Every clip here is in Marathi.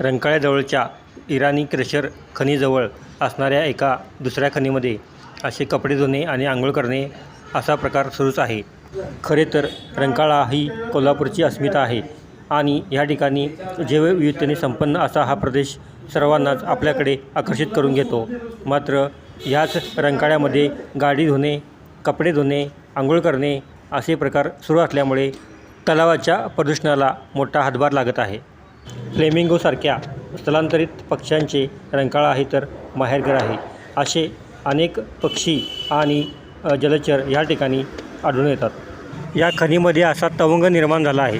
रंकाळ्याजवळच्या इराणी क्रेशर खनीजवळ असणाऱ्या एका दुसऱ्या खनीमध्ये असे कपडे धुणे आणि आंघोळ करणे असा प्रकार सुरूच आहे. खरे तर रंकाळा ही कोल्हापूरची अस्मिता आहे आणि या ठिकाणी जैवविविधतेने संपन्न असा हा प्रदेश सर्वांनाच आपल्याकडे आकर्षित करून घेतो. मात्र ह्याच रंकाळ्यामध्ये गाडी धुणे कपडे धुणे आंघोळ करणे असे प्रकार सुरू असल्यामुळे तलावाच्या प्रदूषणाला मोठा हातभार लागत आहे. फ्लेमिंगोसारख्या स्थलांतरित पक्ष्यांचे रंकाळा आहे तर माहेरघर आहे. असे अनेक पक्षी आणि जलचर या ठिकाणी आढळून येतात. या खणीमध्ये असा तवंग निर्माण झाला आहे.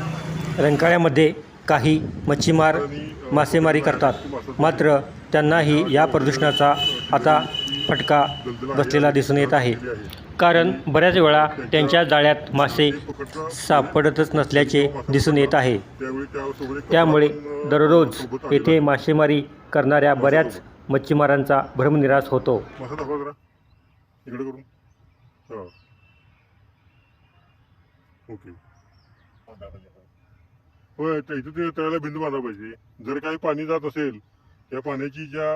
रंकाळ्यामध्ये काही मच्छीमार मासेमारी करतात. मात्र त्यांनाही या प्रदूषणाचा आता फटका बसलेला दिसून येत आहे. कारण बऱ्याच वेळा त्यांच्या जाळ्यात मासे सापडतच नसल्याचे दिसून येत आहे. त्यामुळे दररोज येथे मासेमारी करणाऱ्या बऱ्याच मच्छीमारांचा भ्रमनिरास होतो. ओके. होय इथं ते भिंत बांधायला पाहिजे. जर काही पाणी जात असेल त्या पाण्याची ज्या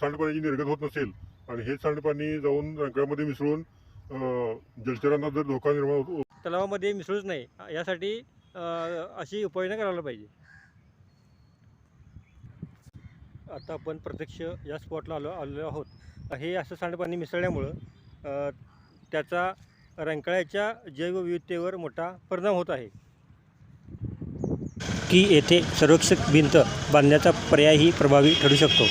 सांडपाण्याची निर्गत होत नसेल आणि हे सांडपाणी जाऊन रंगामध्ये मिसळून जलचरांना जर धोका निर्माण होतो तलावामध्ये मिसळूच नाही. यासाठी अशी उपाययोजना करायला पाहिजे. आता आपण प्रत्यक्ष या स्पॉटला आलो आलेलो आहोत. हे असं सांडपाणी मिसळल्यामुळं त्याचा रंकाळ्याच्या जैवविविधतेवर मोठा परिणाम होत आहे. की येथे संरक्षक भिंत बांधण्याचा पर्यायही प्रभावी ठरू शकतो.